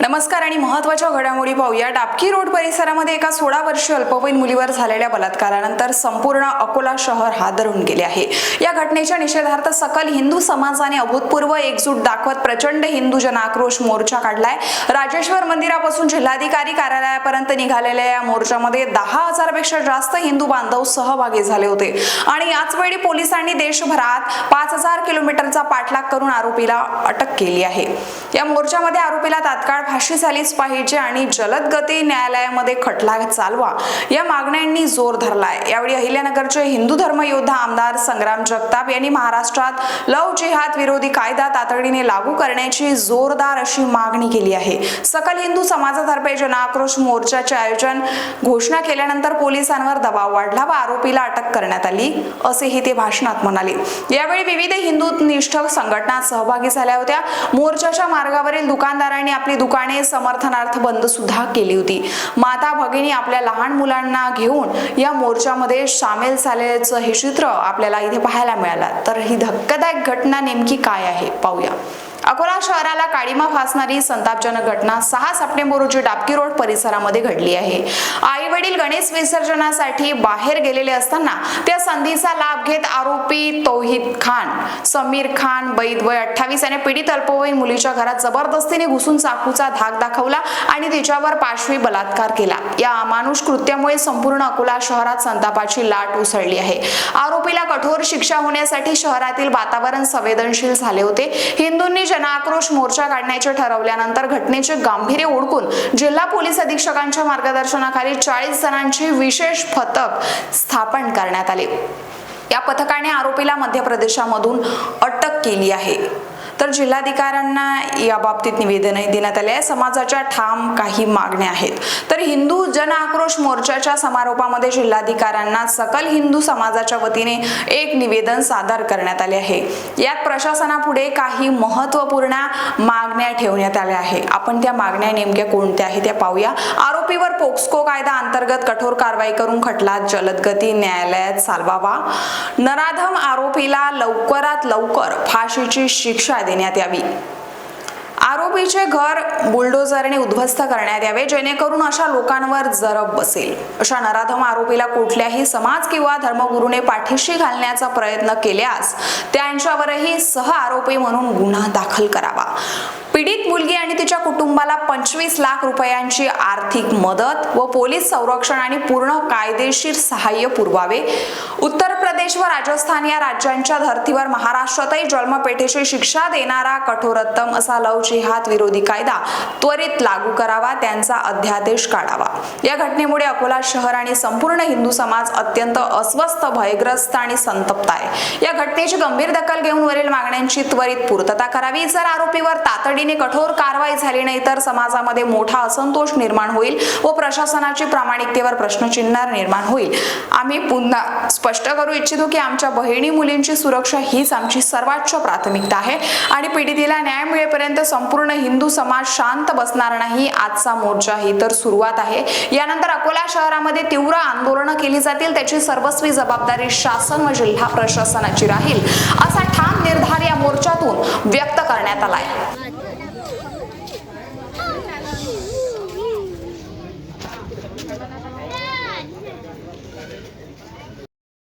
नमस्कार आणि महत्त्वाच्या घडामोडी पाहूया. डाबकी रोड परिसरामध्ये एका सोळा वर्षीय अल्पवयीन मुलीवर झालेल्या बलात्कारानंतर संपूर्ण अकोला शहर हादरून गेले आहे. या घटनेच्या निषेधार्थ सकल हिंदू समाजाने अभूतपूर्व एकजूट दाखवत प्रचंड हिंदू जनाक्रोश मोर्चा काढलाय. राजेश्वर मंदिरापासून जिल्हाधिकारी कार्यालयापर्यंत निघालेल्या या मोर्चामध्ये दहा हजारपेक्षा जास्त हिंदू बांधव सहभागी झाले होते. आणि याच वेळी पोलिसांनी देशभरात पाच हजार किलोमीटरचा पाठलाग करून आरोपीला अटक केली आहे. या मोर्चामध्ये आरोपीला तात्काळ फाशी झालीच पाहिजे आणि जलद गती न्यायालयामध्ये खटला चालवा. या मागण्यांनी जोर धरलाय. यावेळी अहिल्यानगरचे हिंदू धर्म योद्धा आमदार संग्राम जगताप यांनी महाराष्ट्रात लव जिहाद विरोधी कायदा तातडीने लागू करण्याची जोरदार अशी मागणी केली आहे. सकल हिंदू समाजातर्फे जनआक्रोश मोर्चाचे आयोजन घोषणा केल्यानंतर पोलिसांवर दबाव वाढला व आरोपीला अटक करण्यात आली असेही ते भाषणात म्हणाले. यावेळी विविध हिंदू निष्ठ संघटना सहभागी झाल्या होत्या. मोर्चाच्या मार्गावरील दुकानदारांनी आपली दुकान समर्थनार्थ बंद सुद्धा केली होती. माता भगिनी आपल्या लहान मुलांना घेऊन या मोर्चामध्ये सामील झाल्याचं हे चित्र आपल्याला इथे पाहायला मिळालं. तर ही धक्कादायक घटना नेमकी काय आहे? पाहूया. अकोला शहराला काळीमा फासणारी संतापजनक घटना सहा सप्टेंबर रोजी डाबकी रोड परिसरामध्ये घडली आहे. आई वडील गणेश विसर्जनासाठी बाहेर गेलेले असताना त्या संधीचा लाभ घेत आरोपी तौहिद खान समीर खान बैद वय अठ्ठावीस याने पीडित अल्पवयीन मुलीच्या घरात जबरदस्तीने घुसून चाकूचा धाक दाखवला आणि तिच्यावर पाशवी बलात्कार केला. या अमानुष कृत्यामुळे संपूर्ण अकोला शहरात संतापाची लाट उसळली आहे. आरोपीला कठोर शिक्षा होण्यासाठी शहरातील वातावरण संवेदनशील झाले होते. हिंदूंनी जनआक्रोश मोर्चा काढण्याचे ठरवल्यानंतर घटनेचे गांभीर्य ओळखून जिल्हा पोलीस अधीक्षकांच्या मार्गदर्शनाखाली चाळीस जणांची विशेष पथक स्थापन करण्यात आले. या पथकाने आरोपीला मध्य प्रदेशामधून अटक केली आहे. तर जिल्हाधिकाऱ्यांना या बाबतीत निवेदनही देण्यात आले आहे. समाजाच्या ठाम काही मागण्या आहेत. तर हिंदू जन आक्रोश मोर्चाच्या समारोपामध्ये जिल्हाधिकाऱ्यांना सकल हिंदू समाजाच्या वतीने एक निवेदन सादर करण्यात आले आहे. यात प्रशासनापुढे काही महत्त्वपूर्ण मागण्या ठेवण्यात आल्या आहे आपण त्या मागण्या नेमक्या कोणत्या आहेत त्या पाहूया. आरोपीवर पोक्सको कायदा अंतर्गत कठोर कारवाई करून खटला जलदगती न्यायालयात चालवावा. नराधम आरोपीला लवकरात लवकर फाशीची शिक्षा देण्यात यावी. आरोपीचे घर बुलडोझरने उद्ध्वस्त करण्यात यावे जेणेकरून अशा लोकांवर जरब बसेल. अशा नराधम आरोपीला कुठल्याही समाज किंवा धर्मगुरूने पाठीशी घालण्याचा प्रयत्न केल्यास त्यांच्यावरही सह आरोपी म्हणून गुन्हा दाखल करावा. पीडित मुलगी आणि तिच्या कुटुंबाला पंचवीस लाख रुपयांची आर्थिक मदत व पोलीस संरक्षण आणि पूर्ण कायदेशीर सहाय्य पुरवावे. उत्तर प्रदेश व राजस्थान या राज्यांच्या धर्तीवर महाराष्ट्रातही जन्मपेठेची शिक्षा देणारा कठोरतम असा लव जिहाद विरोधी कायदा त्वरित लागू करावा त्यांचा अध्यादेश काढावा. या घटनेमुळे अकोला शहर आणि संपूर्ण हिंदू समाज अत्यंत अस्वस्थ भयग्रस्त आणि संतप्त आहे. या घटनेची गंभीर दखल घेऊन वरील मागण्यांची त्वरित पूर्तता करावी. जर आरोपीवर तातडी तातडीने कठोर कारवाई झाली नाही तर समाजामध्ये मोठा असंतोष निर्माण होईल व प्रशासनाची प्रामाणिकतेवर प्रश्नचिन्ह निर्माण होईल. आम्ही पुन्हा स्पष्ट करू इच्छितो की आमच्या बहिणी मुलींची सुरक्षा हीच आमची सर्वोच्च प्राथमिकता आहे आणि पीडितेला न्याय मिळेपर्यंत संपूर्ण हिंदू समाज शांत बसणार नाही आजचा मोर्चा ही तर सुरुवात आहे. यानंतर अकोला शहरामध्ये तीव्र आंदोलनं केली जातील त्याची सर्वस्वी जबाबदारी शासन व जिल्हा प्रशासनाची राहील असा ठाम निर्धार या मोर्चातून व्यक्त करण्यात आलाय.